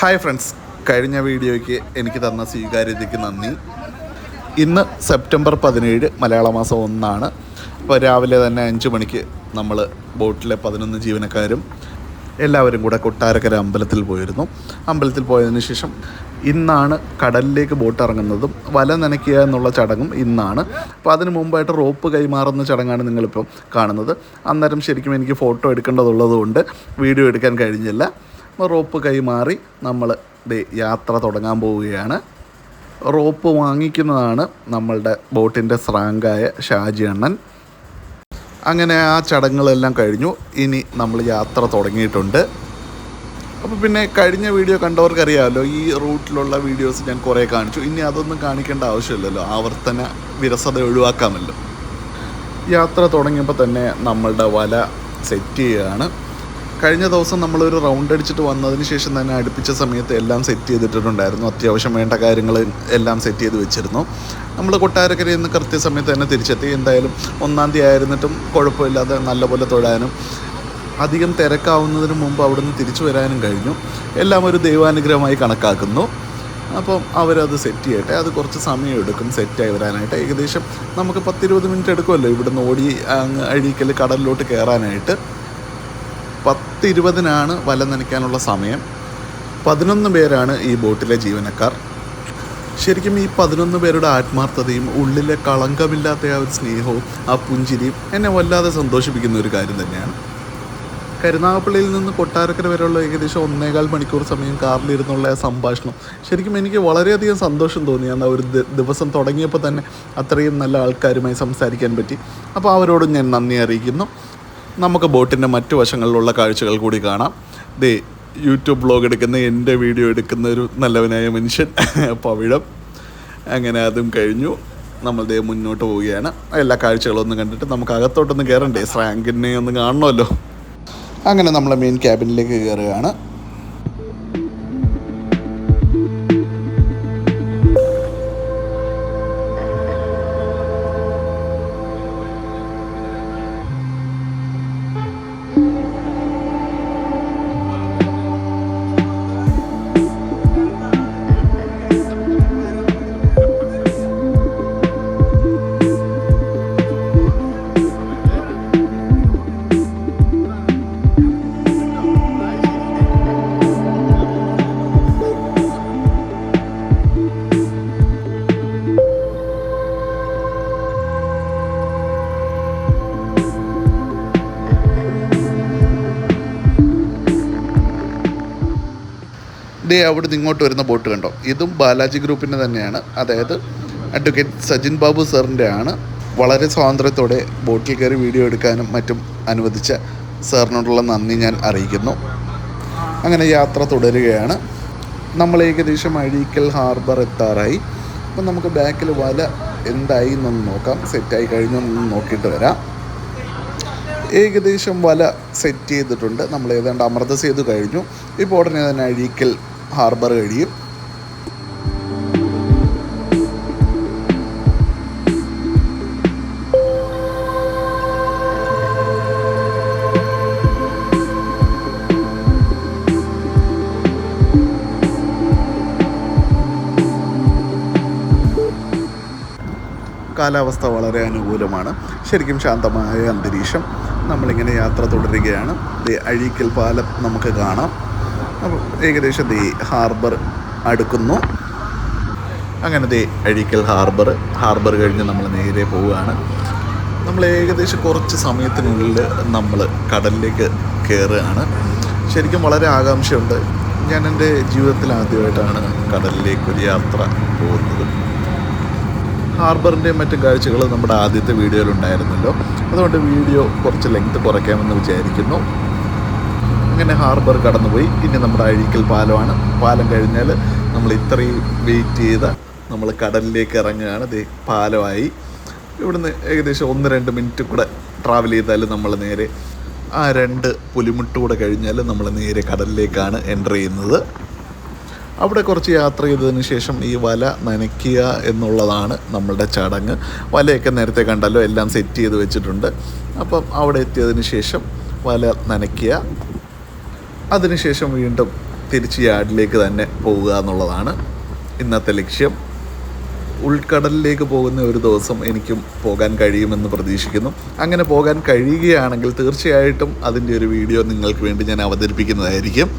Hi friends. കഴിഞ്ഞ വീഡിയോയ്ക്ക് എനിക്ക് തന്ന സ്വീകാര്യതയ്ക്ക് നന്ദി. ഇന്ന് സെപ്റ്റംബർ പതിനേഴ് മലയാള മാസം ഒന്നാണ്. അപ്പോൾ രാവിലെ തന്നെ അഞ്ച് മണിക്ക് നമ്മൾ ബോട്ടിലെ പതിനൊന്ന് ജീവനക്കാരും എല്ലാവരും കൂടെ കൊട്ടാരക്കര അമ്പലത്തിൽ പോയിരുന്നു. അമ്പലത്തിൽ പോയതിന് ശേഷം ഇന്നാണ് കടലിലേക്ക് ബോട്ട് ഇറങ്ങുന്നതും വല നനയ്ക്കുക എന്നുള്ള ചടങ്ങും ഇന്നാണ്. അപ്പോൾ അതിന് മുമ്പായിട്ട് റോപ്പ് കൈമാറുന്ന ചടങ്ങാണ് നിങ്ങളിപ്പോൾ കാണുന്നത്. അന്നേരം ശരിക്കും എനിക്ക് ഫോട്ടോ എടുക്കേണ്ടതുള്ളത് കൊണ്ട് വീഡിയോ എടുക്കാൻ കഴിഞ്ഞില്ല. റോപ്പ് കൈമാറി നമ്മൾ യാത്ര തുടങ്ങാൻ പോവുകയാണ്. റോപ്പ് വാങ്ങിക്കുന്നതാണ് നമ്മളുടെ ബോട്ടിന്റെ സ്രാങ്കായ ഷാജി അണ്ണൻ. അങ്ങനെ ആ ചടങ്ങുകളെല്ലാം കഴിഞ്ഞു. ഇനി നമ്മൾ യാത്ര തുടങ്ങിയിട്ടുണ്ട്. അപ്പോൾ പിന്നെ കഴിഞ്ഞ വീഡിയോ കണ്ടവർക്കറിയാമല്ലോ ഈ റൂട്ടിലുള്ള വീഡിയോസ് ഞാൻ കുറേ കാണിച്ചു. ഇനി അതൊന്നും കാണിക്കേണ്ട ആവശ്യമില്ലല്ലോ. ആവർത്തന വിരസത ഒഴിവാക്കാമല്ലോ. യാത്ര തുടങ്ങിയപ്പോൾ തന്നെ നമ്മളുടെ വല സെറ്റ് ചെയ്യുകയാണ്. കഴിഞ്ഞ ദിവസം നമ്മളൊരു റൗണ്ട് അടിച്ചിട്ട് വന്നതിന് ശേഷം തന്നെ അടുപ്പിച്ച സമയത്ത് എല്ലാം സെറ്റ് ചെയ്തിട്ടുണ്ടായിരുന്നു അത്യാവശ്യം വേണ്ട കാര്യങ്ങൾ എല്ലാം സെറ്റ് ചെയ്ത് വെച്ചിരുന്നു. നമ്മൾ കൊട്ടാരക്കരയിൽ നിന്ന് കൃത്യസമയത്ത് തന്നെ തിരിച്ചെത്തി. എന്തായാലും ഒന്നാം തീയതി ആയിരുന്നിട്ടും കുഴപ്പമില്ലാതെ നല്ലപോലെ തൊഴാനും അധികം തിരക്കാവുന്നതിന് മുമ്പ് അവിടുന്ന് തിരിച്ചു വരാനും കഴിഞ്ഞു. എല്ലാം ഒരു ദൈവാനുഗ്രഹമായി കണക്കാക്കുന്നു. അപ്പം അവരത് സെറ്റ് ചെയ്യട്ടെ. അത് കുറച്ച് സമയം എടുക്കും സെറ്റായി വരാനായിട്ട്. ഏകദേശം നമുക്ക് പത്തിരുപത് മിനിറ്റ് എടുക്കുമല്ലോ ഇവിടുന്ന് ഓടി അങ്ങ് അഴീക്കൽ കടലിലോട്ട് കയറാനായിട്ട്. പത്തിരുപതിനാണ് വല നനയ്ക്കാനുള്ള സമയം. പതിനൊന്ന് പേരാണ് ഈ ബോട്ടിലെ ജീവനക്കാർ. ശരിക്കും ഈ പതിനൊന്ന് പേരുടെ ആത്മാർത്ഥതയും ഉള്ളിലെ കളങ്കമില്ലാത്ത ആ ഒരു സ്നേഹവും ആ പുഞ്ചിരിയും എന്നെ വല്ലാതെ സന്തോഷിപ്പിക്കുന്ന ഒരു കാര്യം തന്നെയാണ്. കരുനാഗപ്പള്ളിയിൽ നിന്ന് കൊട്ടാരക്കര വരെയുള്ള ഏകദേശം ഒന്നേകാൽ മണിക്കൂർ സമയം കാറിലിരുന്നുള്ള സംഭാഷണം. ശരിക്കും എനിക്ക് വളരെയധികം സന്തോഷം തോന്നി. അന്ന് ഒരു ദിവസം തുടങ്ങിയപ്പോൾ തന്നെ അത്രയും നല്ല ആൾക്കാരുമായി സംസാരിക്കാൻ പറ്റി. അപ്പോൾ അവരോടും ഞാൻ നന്ദി അറിയിക്കുന്നു. നമുക്ക് ബോട്ടിന്റെ മറ്റു വശങ്ങളിലുള്ള കാഴ്ചകൾ കൂടി കാണാം. ദേ യൂട്യൂബ് ബ്ലോഗ് എടുക്കുന്ന എന്റെ വീഡിയോ എടുക്കുന്ന ഒരു നല്ലവനായ മനുഷ്യൻ പവിഴം. അങ്ങനെ അതും കഴിഞ്ഞു. നമ്മൾ ദേ മുന്നോട്ട് പോവുകയാണ്. എല്ലാ കാഴ്ചകളും ഒന്ന് കണ്ടിട്ട് നമുക്ക് അകത്തോട്ടൊന്ന് കയറണ്ടേ സ്രാങ്കിനെ ഒന്ന് കാണണമല്ലോ. അങ്ങനെ നമ്മൾ മെയിൻ ക്യാബിനിലേക്ക് കയറുകയാണ് ദേ അവിടുന്ന് ഇങ്ങോട്ട് വരുന്ന ബോട്ട് കണ്ടോ? ഇതും ബാലാജി ഗ്രൂപ്പിന്റെ തന്നെയാണ്. അതായത് അഡ്വക്കേറ്റ് സജിൻ ബാബു സാറിന്റെ ആണ്. വളരെ സ്വാതന്ത്ര്യത്തോടെ ബോട്ടിൽ കയറി വീഡിയോ എടുക്കാനും മറ്റും അനുവദിച്ച സാറിനോടുള്ള നന്ദി ഞാൻ അറിയിക്കുന്നു. അങ്ങനെ യാത്ര തുടരുകയാണ്. നമ്മൾ ഏകദേശം അഴീക്കൽ ഹാർബർ എത്താറായി. അപ്പം നമുക്ക് ബാക്കിൽ വല എന്തായി എന്നൊന്ന് നോക്കാം. സെറ്റായി കഴിഞ്ഞൊന്ന് നോക്കിയിട്ട് വരാം. ഏകദേശം വല സെറ്റ് ചെയ്തിട്ടുണ്ട്. നമ്മൾ ഏതാണ്ട് അമൃത സേതു കഴിഞ്ഞു. ഇപ്പോൾ ഉടനെ തന്നെ അഴീക്കൽ ഹാർബർ കഴിയും കാലാവസ്ഥ വളരെ അനുകൂലമാണ്. ശരിക്കും ശാന്തമായ അന്തരീക്ഷം. നമ്മളിങ്ങനെ യാത്ര തുടരുകയാണ്. അഴീക്കൽ പാലം നമുക്ക് കാണാം. അപ്പോൾ ഏകദേശം ദേ ഹാർബർ അടുക്കുന്നു. അങ്ങനെ ദേ അഴിക്കൽ ഹാർബർ ഹാർബർ കഴിഞ്ഞ് നമ്മൾ നേരെ പോവുകയാണ്. നമ്മൾ ഏകദേശം കുറച്ച് സമയത്തിനുള്ളിൽ നമ്മൾ കടലിലേക്ക് കയറുകയാണ്. ശരിക്കും വളരെ ആകാംക്ഷയുണ്ട്. ഞാൻ എന്റെ ജീവിതത്തിൽ ആദ്യമായിട്ടാണ് കടലിലേക്ക് ഒരു യാത്ര പോകുന്നത്. ഹാർബറിന്റെയും മറ്റു കാഴ്ചകൾ നമ്മുടെ ആദ്യത്തെ വീഡിയോയിൽ ഉണ്ടായിരുന്നല്ലോ അതുകൊണ്ട് വീഡിയോ കുറച്ച് ലെങ്ത് കുറയ്ക്കാമെന്ന് വിചാരിക്കുന്നു. അങ്ങനെ ഹാർബർ കടന്നുപോയി. ഇനി നമ്മുടെ അഴീക്കൽ പാലമാണ്. പാലം കഴിഞ്ഞാൽ നമ്മൾ ഇത്രയും വെയിറ്റ് ചെയ്ത നമ്മൾ കടലിലേക്ക് ഇറങ്ങുകയാണ്. ദേ പാലമായി. ഇവിടുന്ന് ഏകദേശം ഒന്ന് രണ്ട് മിനിറ്റ് കൂടെ ട്രാവൽ ചെയ്താൽ നമ്മൾ നേരെ ആ രണ്ട് പുലിമുട്ട് കൂടെ കഴിഞ്ഞാൽ നമ്മൾ നേരെ കടലിലേക്കാണ് എന്റർ ചെയ്യുന്നത്. അവിടെ കുറച്ച് യാത്ര ചെയ്തതിന് ശേഷം ഈ വല നനയ്ക്കുക എന്നുള്ളതാണ് നമ്മളുടെ ചടങ്ങ്. വലയൊക്കെ നേരത്തെ കണ്ടല്ലോ എല്ലാം സെറ്റ് ചെയ്ത് വെച്ചിട്ടുണ്ട്. അപ്പം അവിടെ എത്തിയതിന് ശേഷം വല നനയ്ക്കുക. അതിനുശേഷം വീണ്ടും തിരിച്ച് യാർഡിലേക്ക് തന്നെ പോവുക എന്നുള്ളതാണ് ഇന്നത്തെ ലക്ഷ്യം. ഉൾക്കടലിലേക്ക് പോകുന്ന ഒരു ദിവസം എനിക്കും പോകാൻ കഴിയുമെന്ന് പ്രതീക്ഷിക്കുന്നു. അങ്ങനെ പോകാൻ കഴിയുകയാണെങ്കിൽ തീർച്ചയായിട്ടും അതിന്റെ ഒരു വീഡിയോ നിങ്ങൾക്ക് വേണ്ടി ഞാൻ അവതരിപ്പിക്കുന്നതായിരിക്കും.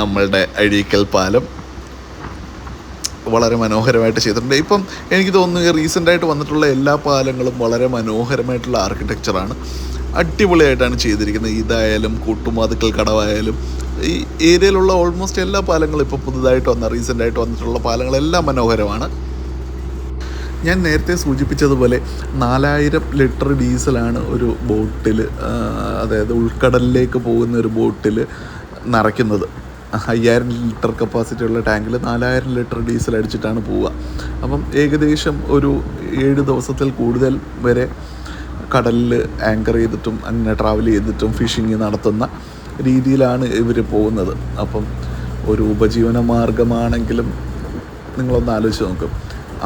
നമ്മളുടെ അഴീക്കൽ പാലം. വളരെ മനോഹരമായിട്ട് ചെയ്തിട്ടുണ്ട്. ഇപ്പം എനിക്ക് തോന്നുന്നു റീസെന്റായിട്ട് വന്നിട്ടുള്ള എല്ലാ പാലങ്ങളും വളരെ മനോഹരമായിട്ടുള്ള ആർക്കിടെക്ചറാണ് അടിപൊളിയായിട്ടാണ് ചെയ്തിരിക്കുന്നത്. ഇതായാലും കൂട്ടുമാതുക്കൽ കടവായാലും ഈ ഏരിയയിലുള്ള ഓൾമോസ്റ്റ് എല്ലാ പാലങ്ങളും ഇപ്പോൾ പുതുതായിട്ട് വന്ന റീസെന്റ് ആയിട്ട് വന്നിട്ടുള്ള പാലങ്ങളെല്ലാം മനോഹരമാണ്. ഞാൻ നേരത്തെ സൂചിപ്പിച്ചതുപോലെ നാലായിരം ലിറ്റർ ഡീസലാണ് ഒരു ബോട്ടിൽ അതായത് ഉൾക്കടലിലേക്ക് പോകുന്ന ഒരു ബോട്ടിൽ നിറയ്ക്കുന്നത്. അയ്യായിരം ലിറ്റർ കപ്പാസിറ്റി ഉള്ള ടാങ്കിൽ നാലായിരം ലിറ്റർ ഡീസൽ അടിച്ചിട്ടാണ് പോവുക. അപ്പം ഏകദേശം ഒരു ഏഴ് ദിവസത്തിൽ കൂടുതൽ വരെ കടലിൽ ആങ്കർ ചെയ്തിട്ടും അങ്ങനെ ട്രാവൽ ചെയ്തിട്ടും ഫിഷിങ് നടത്തുന്ന രീതിയിലാണ് ഇവർ പോകുന്നത്. അപ്പം ഒരു ഉപജീവന മാർഗമാണെങ്കിലും നിങ്ങളൊന്ന് ആലോചിച്ച് നോക്കും.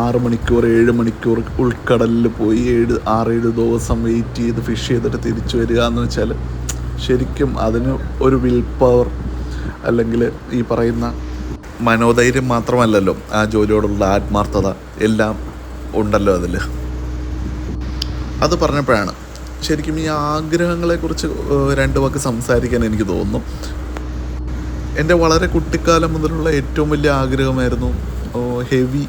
ആറ് മണിക്കൂർ ഏഴ് മണിക്കൂർ ഉൾക്കടലിൽ പോയി ഏഴ് ആറേഴ് ദിവസം വെയിറ്റ് ചെയ്ത് ഫിഷ് ചെയ്തിട്ട് തിരിച്ചു വരിക എന്ന് വെച്ചാൽ ശരിക്കും അതിന് ഒരു വിൽ പവർ അല്ലെങ്കിൽ ഈ പറയുന്ന മനോധൈര്യം മാത്രമല്ലല്ലോ. ആ ജോലിയോടുള്ള ആത്മാർത്ഥത എല്ലാം ഉണ്ടല്ലോ അതിൽ അത് പറഞ്ഞപ്പോഴാണ്. ശരിക്കും ഈ ആഗ്രഹങ്ങളെക്കുറിച്ച് രണ്ട് വാക്ക് സംസാരിക്കാൻ എനിക്ക് തോന്നുന്നു. എന്റെ വളരെ കുട്ടിക്കാലം മുതലുള്ള ഏറ്റവും വലിയ ആഗ്രഹമായിരുന്നു ഹെവി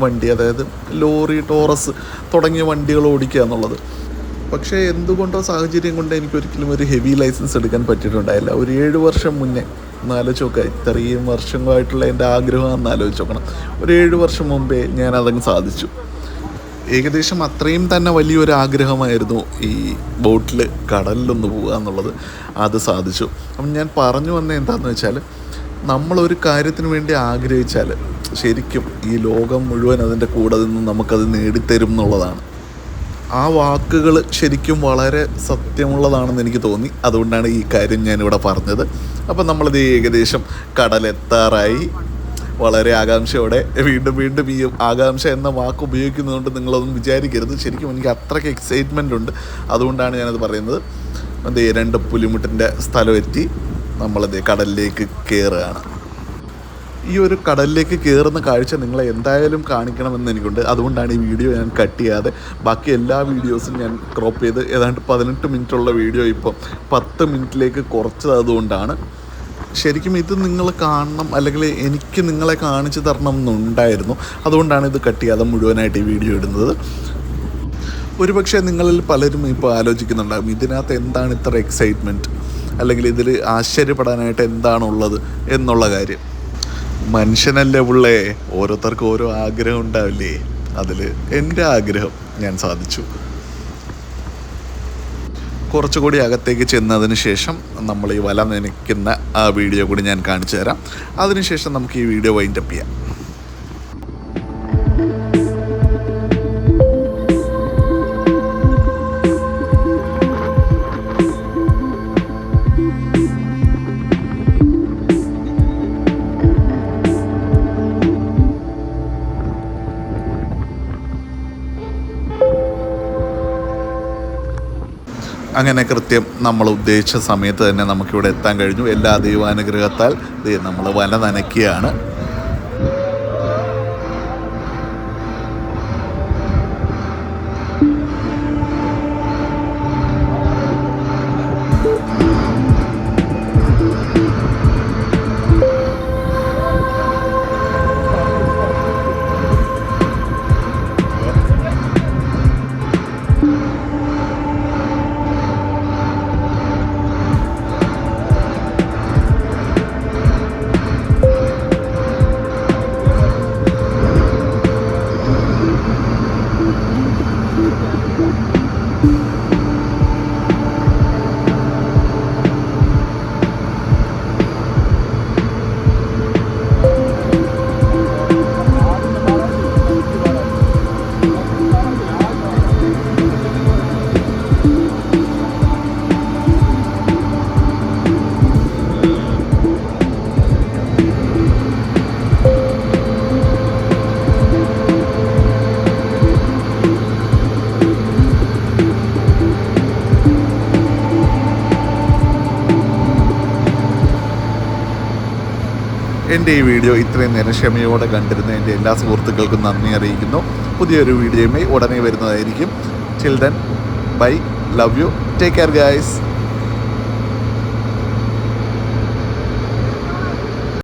വണ്ടി അതായത് ലോറി ടോറസ് തുടങ്ങിയ വണ്ടികൾ ഓടിക്കുക എന്നുള്ളത്. പക്ഷേ എന്തുകൊണ്ടോ സാഹചര്യം കൊണ്ട് എനിക്കൊരിക്കലും ഒരു ഹെവി ലൈസൻസ് എടുക്കാൻ പറ്റിയിട്ടുണ്ടായില്ല. ഒരു ഏഴ് വർഷം മുന്നേ എന്നാലോചിച്ച് നോക്കുക ഇത്രയും വർഷങ്ങളായിട്ടുള്ള എന്റെ ആഗ്രഹം എന്നാലോചിച്ച് നോക്കണം. ഒരു ഏഴ് വർഷം മുമ്പേ ഞാൻ അതങ്ങ് സാധിച്ചു. ഏകദേശം അത്രയും തന്നെ വലിയൊരു ആഗ്രഹമായിരുന്നു ഈ ബോട്ടിൽ കടലിലൊന്ന് പോവുക എന്നുള്ളത്. അത് സാധിച്ചു. അപ്പം ഞാൻ പറഞ്ഞു വന്ന എന്താണെന്ന് വെച്ചാൽ നമ്മളൊരു കാര്യത്തിന് വേണ്ടി ആഗ്രഹിച്ചാൽ ശരിക്കും ഈ ലോകം മുഴുവൻ അതിന്റെ കൂടെ നിന്ന് നമുക്കത് നേടിത്തരും എന്നുള്ളതാണ്. ആ വാക്കുകൾ ശരിക്കും വളരെ സത്യമുള്ളതാണെന്ന് എനിക്ക് തോന്നി. അതുകൊണ്ടാണ് ഈ കാര്യം ഞാനിവിടെ പറഞ്ഞത്. അപ്പം നമ്മളിത് ഏകദേശം കടലെത്താറായി. വളരെ ആകാംക്ഷയോടെ വീണ്ടും വീണ്ടും ഈ ആകാംക്ഷ എന്ന വാക്ക് ഉപയോഗിക്കുന്നതുകൊണ്ട് നിങ്ങളൊന്നും വിചാരിക്കരുത്. ശരിക്കും എനിക്ക് അത്രയ്ക്ക് എക്സൈറ്റ്മെന്റ് ഉണ്ട്. അതുകൊണ്ടാണ് ഞാനത് പറയുന്നത്. അതേ രണ്ട് പുലിമുട്ടിന്റെ സ്ഥലം എത്തി. നമ്മളത് കടലിലേക്ക് കയറുകയാണ് ഈ ഒരു കടലിലേക്ക് കയറുന്ന കാഴ്ച നിങ്ങളെ എന്തായാലും കാണിക്കണമെന്ന് എനിക്കുണ്ട്. അതുകൊണ്ടാണ് ഈ വീഡിയോ ഞാൻ കട്ട് ചെയ്യാതെ ബാക്കി എല്ലാ വീഡിയോസും ഞാൻ ക്രോപ്പ് ചെയ്ത് ഏതാണ്ട് പതിനെട്ട് മിനിറ്റുള്ള വീഡിയോ ഇപ്പം പത്ത് മിനിറ്റിലേക്ക് കുറച്ചത് അതുകൊണ്ടാണ്. ശരിക്കും ഇത് നിങ്ങൾ കാണണം അല്ലെങ്കിൽ എനിക്ക് നിങ്ങളെ കാണിച്ചു തരണം എന്നുണ്ടായിരുന്നു. അതുകൊണ്ടാണ് ഇത് കട്ട് ചെയ്യാതെ മുഴുവനായിട്ട് ഈ വീഡിയോ ഇടുന്നത്. ഒരുപക്ഷെ നിങ്ങളിൽ പലരും ഇപ്പോൾ ആലോചിക്കുന്നുണ്ടാകും ഇതിനകത്ത് എന്താണ് ഇത്ര എക്സൈറ്റ്മെന്റ് അല്ലെങ്കിൽ ഇതിൽ ആശ്ചര്യപ്പെടാനായിട്ട് എന്താണുള്ളത് എന്നുള്ള കാര്യം. മനുഷ്യനല്ലേ പിള്ളേ ഓരോരുത്തർക്കും ഓരോ ആഗ്രഹം ഉണ്ടാവില്ലേ? അതിൽ എന്റെ ആഗ്രഹം ഞാൻ സാധിച്ചു. കുറച്ചുകൂടി അകത്തേക്ക് ചെന്നതിന് ശേഷം നമ്മൾ ഈ വല നനയ്ക്കുന്ന ആ വീഡിയോ കൂടി ഞാൻ കാണിച്ചു തരാം അതിനുശേഷം നമുക്ക് ഈ വീഡിയോ വൈൻഡപ്പ് ചെയ്യാം. അങ്ങനെ കൃത്യം നമ്മൾ ഉദ്ദേശിച്ച സമയത്ത് തന്നെ നമുക്കിവിടെ എത്താൻ കഴിഞ്ഞു. എല്ലാ ദൈവാനുഗ്രഹത്താൽ നമ്മൾ വല നനയ്ക്കുകയാണ് എന്റെ ഈ വീഡിയോ ഇത്രയും നേരം ക്ഷമയോടെ കണ്ടിരുന്ന എന്റെ എല്ലാ സുഹൃത്തുക്കൾക്കും നന്ദി അറിയിക്കുന്നു. പുതിയൊരു വീഡിയോയുമായി ഉടനെ വരുന്നതായിരിക്കും. Children bye love you take care guys